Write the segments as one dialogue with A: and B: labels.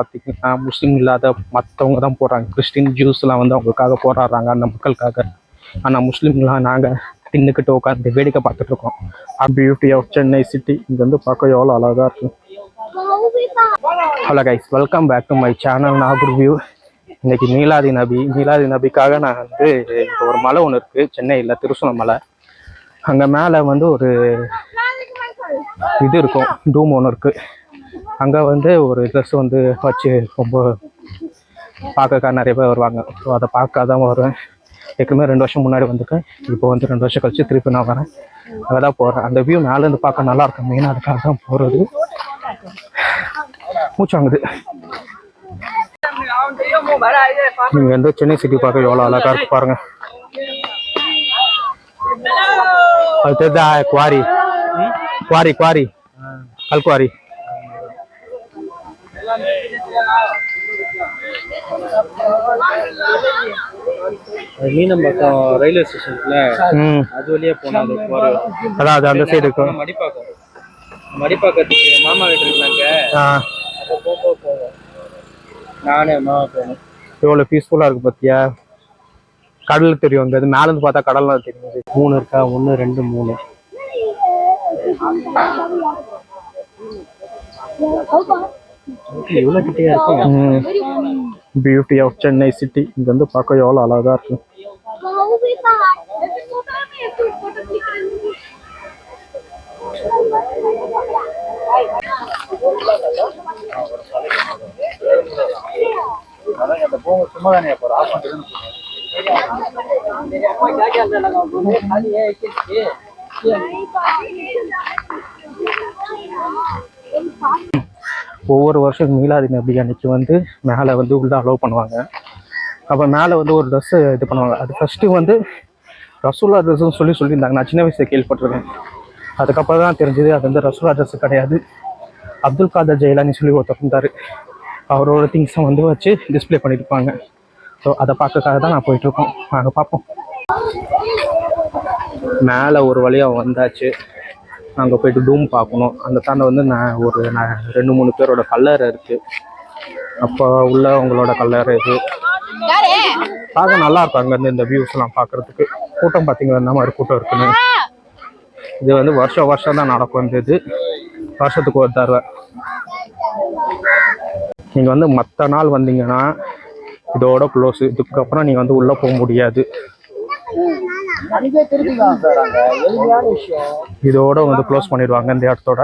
A: பார்த்தீங்கன்னா முஸ்லீம் இல்லாத மற்றவங்க தான் போடுறாங்க. கிறிஸ்டின் ஜூஸ்லாம் வந்து அவங்களுக்காக போராடுறாங்க அந்த மக்களுக்காக. ஆனால் முஸ்லீம்லாம் நாங்கள் தின்னுக்கிட்டு உட்காந்து வேடிக்கை பார்த்துட்டு இருக்கோம். பியூட்டி ஆஃப் சென்னை சிட்டி இங்கே வந்து பார்க்க எவ்வளோ அழகாக இருக்கும் hello guys welcome back to my channel Nagore view இன்னைக்கு நீலாதி நபி நீலாதி நபிக்காக நான் வந்து இப்போ ஒரு மலை ஒன்று இருக்குது சென்னையில் திருசுன மலை. அங்கே மேலே வந்து ஒரு இது இருக்கும் டூம் ஒன்று இருக்குது அங்கே வந்து ஒரு ட்ரெஸ் வந்து வச்சு ரொம்ப பார்க்கக்கா நிறைய பேர் வருவாங்க. ஸோ அதை பார்க்க தான் வருவேன். ஏற்கனவே ரெண்டு வருஷம் முன்னாடி வந்திருக்கேன். இப்போ வந்து ரெண்டு வருஷம் கழிச்சு திருப்பி நான் வரேன். அங்கே தான் போகிறேன் அந்த வியூ மேலேருந்து பார்க்க நல்லா இருக்கும். மெயினாக அதுக்காக தான் போகிறது மூச்சு வாங்குது. நீங்கள் வந்து சென்னை சிட்டி பார்க்க எவ்வளோ அழகாக இருக்கு பாருங்க. அது தெரிஞ்சா குவாரி. Quarry quarry. கல்குவாரி.
B: மீனம்பாக்கம் ரயில்வே ஸ்டேஷன்ல அது வழியா போனா அது போற
A: அதான் அது அந்த சைடு இருக்கும்.
B: மடிப்பாக்கம். மடிப்பாக்கத்துக்கு மாமா வீட்டு இருந்தாங்க.
A: ஆ.
B: அப்போ போக போவோம் நானு மாமா போனோம்
A: எவ்வளோ பீஸ்ஃபுல்லாக இருக்கு பார்த்தியா கடல் தெரியும் அங்கே அது மேலேருந்து பார்த்தா கடல்லாம் தெரியும்.
B: மூணு இருக்கா? ஒன்று ரெண்டு மூணு. கிட்டே இருக்கும்
A: பியூட்டி ஆஃப் சென்னை சிட்டி இங்க வந்து பார்க்க எவ்வளோ அழகா இருக்கு.
B: சும்மா தானே போற ஆஃப்
A: ஒவ்வொரு வருஷம் மீலாதி நபி அன்னைக்கு வந்து மேலே வந்து உள்ள அலோவ் பண்ணுவாங்க. அப்போ மேலே வந்து ஒரு ட்ரெஸ்ஸு இது பண்ணுவாங்க. அது ஃபஸ்ட்டு வந்து ரசூலா ட்ரெஸ்ஸுன்னு சொல்லி சொல்லியிருந்தாங்க. நான் சின்ன வயசில் கேள்விப்பட்டிருக்கேன். அதுக்கப்புறம் தான் தெரிஞ்சது அது வந்து ரசூலா ட்ரெஸ்ஸு கிடையாது. அப்துல் காதர் ஜெயலானி சொல்லி ஒருத்தர் இருந்தார். அவரோட திங்ஸை வந்து வச்சு டிஸ்ப்ளே பண்ணியிருப்பாங்க ஸோ அதை பார்க்கறதுக்காக தான் நான் போயிட்டுருக்கோம் நாங்கள் பார்ப்போம். மேலே ஒரு வழியாக வந்தாச்சு. அங்கே போயிட்டு டூம் பார்க்கணும். அந்த தாண்ட வந்து நான் ஒரு நான் ரெண்டு மூணு பேரோட கல்லறை இருக்குது அப்போ உள்ள அவங்களோட கல்லறை இது. பார்க்க நல்லா இருக்கும் அங்கேருந்து இந்த வியூஸ்லாம் பார்க்கறதுக்கு. கூட்டம் பார்த்தீங்கன்னா என்ன மாதிரி கூட்டம் இருக்குன்னு. இது வந்து வருஷம் வருஷம் தான் நடக்கும் இந்த இது. வருஷத்துக்கு ஒரு தடவை. நீங்கள் வந்து மற்ற நாள் வந்தீங்கன்னா இதோட க்ளோஸ் இதுக்கப்புறம் நீங்கள் வந்து உள்ளே போக முடியாது. இதோட வந்து க்ளோஸ் பண்ணிடுவாங்க இந்த இடத்தோட.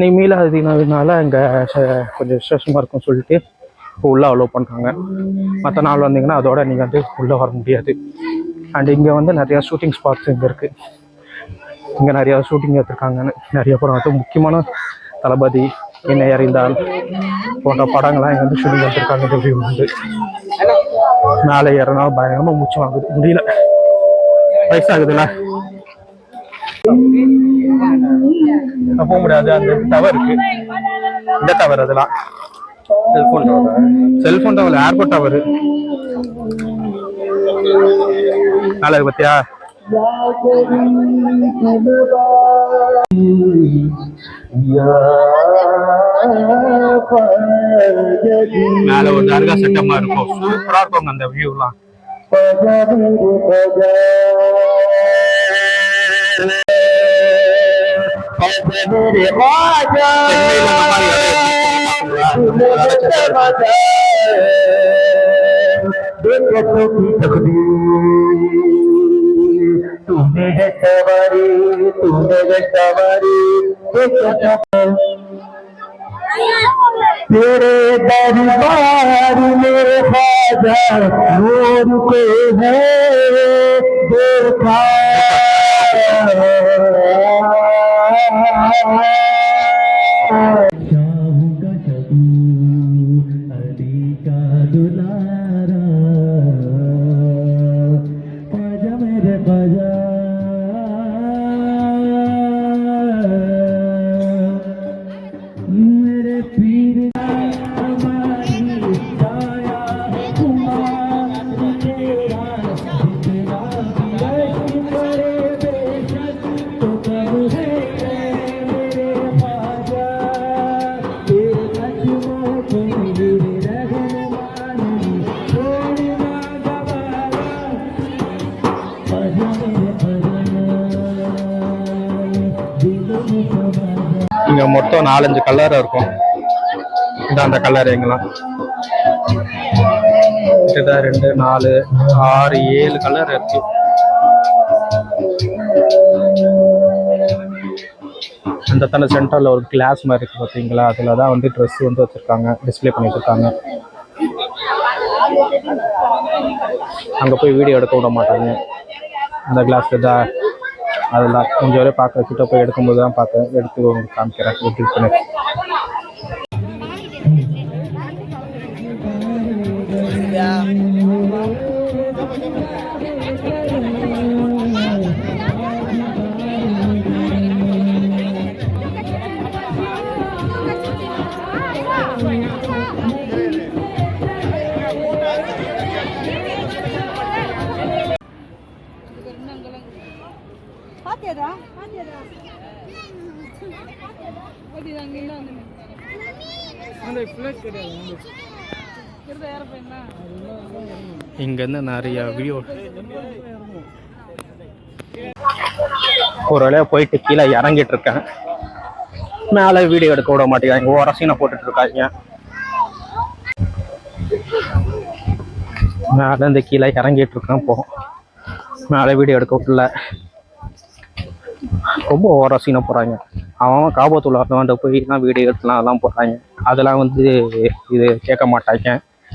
A: நீ மீளாதினால இங்கே கொஞ்சம் விசேஷமாக இருக்கும்னு சொல்லிட்டு இப்போ உள்ளே அலோவ் பண்ணுறாங்க மற்ற நாள் வந்தீங்கன்னா அதோட நீங்கள் வந்து உள்ளே வர முடியாது. அண்ட் இங்கே வந்து நிறையா ஷூட்டிங் ஸ்பாட்ஸ் இங்கே இருக்குது இங்கே நிறையா ஷூட்டிங் எடுத்துருக்காங்கன்னு. நிறைய படம் வந்து முக்கியமான தளபதி என்ன அறிந்தால் போன்ற படங்கள்லாம் இங்கே வந்து ஷூட்டிங் எடுத்துருக்காங்க இந்த வியூ வந்து மேலே ஏறினா பயங்கரமாக மூச்சு வாங்குது. முடியல. வயசாகுதுல்ல போக முடியாது. அந்த டவர் இருக்கு. இந்த டவர் அதெல்லாம் cellphone tower cellphone tower airport tower நல்லா இருக்கு பத்தியா? மேல ஒரு தர்கா செட்டமா இருக்கும். சூப்பரா இருக்கும் அந்த வியூலாம் قدير قدير
C: قدير तुम्हें सवारी तुम्हें सवारी तेरे दरबार में ख्वाजा नूर को है देखा चाहूंगा
A: இங்கே மொத்தம் நாலஞ்சு கலர் இருக்கும். இதான் அந்த கலர் எங்கெல்லாம் இதுதான் ரெண்டு நாலு ஆறு ஏழு கலர் இருக்கு. அந்த தன சென்டரில் ஒரு கிளாஸ் மாதிரி இருக்கு பார்த்தீங்களா அதில் தான் வந்து ட்ரெஸ் வந்து வச்சுருக்காங்க. டிஸ்ப்ளே பண்ணி வச்சுருக்காங்க. அங்கே போய் வீடியோ எடுக்க விட மாட்டாங்க. அந்த கிளாஸில் தான் அதெல்லாம் கொஞ்சம் வரை பார்க்க கிட்ட போய் எடுக்கும்போது தான் பார்த்தேன். எடுத்து உங்களுக்கு காமிக்கிறேன். எப்படி இருக்குன்னு.
D: பாத்தியாடா? பாத்தியாடா ஓடி அங்க இல்ல வந்து அந்த ஃபிளட் கிடையாது. இருந்த யார பையனா
A: இங்கேருந்து நிறைய வியூ ஒரு வழியாக போயிட்டு கீழே இறங்கிட்டு இருக்கேன். மேலே வீடியோ எடுக்க விட மாட்டேங்கிறாங்க. ஓர சீனை போட்டுட்டு இருக்காங்க. மேலே இந்த கீழே இறங்கிட்டு இருக்கேன் போ மேலே வீடியோ எடுக்க விடல. ரொம்ப ஓர சீனை போகிறாங்க அவன் காபத்துள்ள வந்து போய் தான் வீடியோ எடுத்துலாம் அதெல்லாம் போடுறாங்க. அதெல்லாம் வந்து இது கேட்க மாட்டாங்க.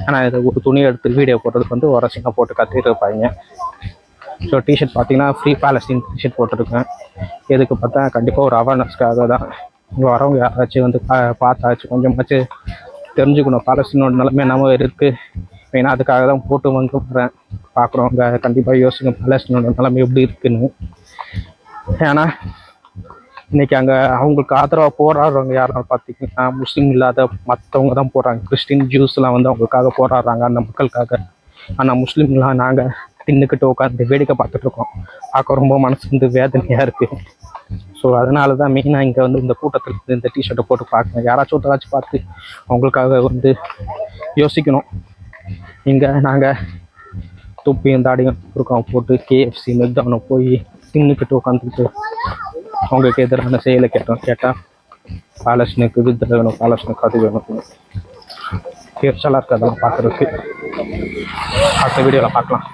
A: ஆனால் இது ஒரு துணி எடுத்து வீடியோ போடுறதுக்கு வந்து ஒரு சீனை போட்டு கற்றுட்டு இருப்பாங்க. ஸோ டிஷர்ட் பார்த்தீங்கன்னா ஃப்ரீ பேலஸ்டின் டிஷர்ட் போட்டிருக்கேன். எதுக்கு பார்த்தா கண்டிப்பாக ஒரு அவேர்னஸ்க்காக தான். இங்கே வரவங்க யாராச்சும் வந்து பா பார்த்தாச்சும் கொஞ்சமாச்சும் தெரிஞ்சுக்கணும். பாலஸ்தீனோட நிலைமை என்னமோ இருக்குது ஏன்னா அதுக்காக தான் போட்டு வந்து வரேன் பார்க்குறவங்க கண்டிப்பாக யோசிங்க பாலஸ்தீனோட நிலைமை எப்படி இருக்குன்னு. ஏன்னா இன்னைக்கு அங்கே அவங்களுக்கு ஆதரவாக போராடுறவங்க யாரும் பார்த்தீங்கன்னா முஸ்லீம் இல்லாத மற்றவங்க தான் போடுறாங்க. கிறிஸ்டின் ஜூஸ்லாம் வந்து அவங்களுக்காக போராடுறாங்க அந்த மக்களுக்காக. ஆனால் முஸ்லீம்லாம் நாங்கள் தின்னுக்கிட்டு உட்காந்து வேடிக்கை பார்த்துட்டு இருக்கோம். பார்க்க ரொம்ப மனசு வந்து வேதனையாக இருக்குது ஸோ அதனால தான் மெயினாக இங்கே வந்து இந்த கூட்டத்தில் இந்த டிஷர்ட்டை போட்டு பார்க்குறேன் யாராச்சும் ஒருத்தராச்சும் பார்த்து அவங்களுக்காக வந்து யோசிக்கணும். இங்கே நாங்கள் துப்பியும் தாடியும் இருக்கோம் போட்டு கேஎஃப்சி மெக்டானோ போய் தின்னுக்கிட்டு உட்காந்துக்கிட்டு அவங்களுக்கு எதிரான செயலை கேட்டோம். கேட்டால் பாலஸ்னுக்கு வித்து வேணும் பாலஸ்னுக்கு அது வேணும். எரிச்சலாக இருக்கு அதெல்லாம் பார்க்குறதுக்கு. அடுத்த வீடியோவில் பார்க்கலாம்.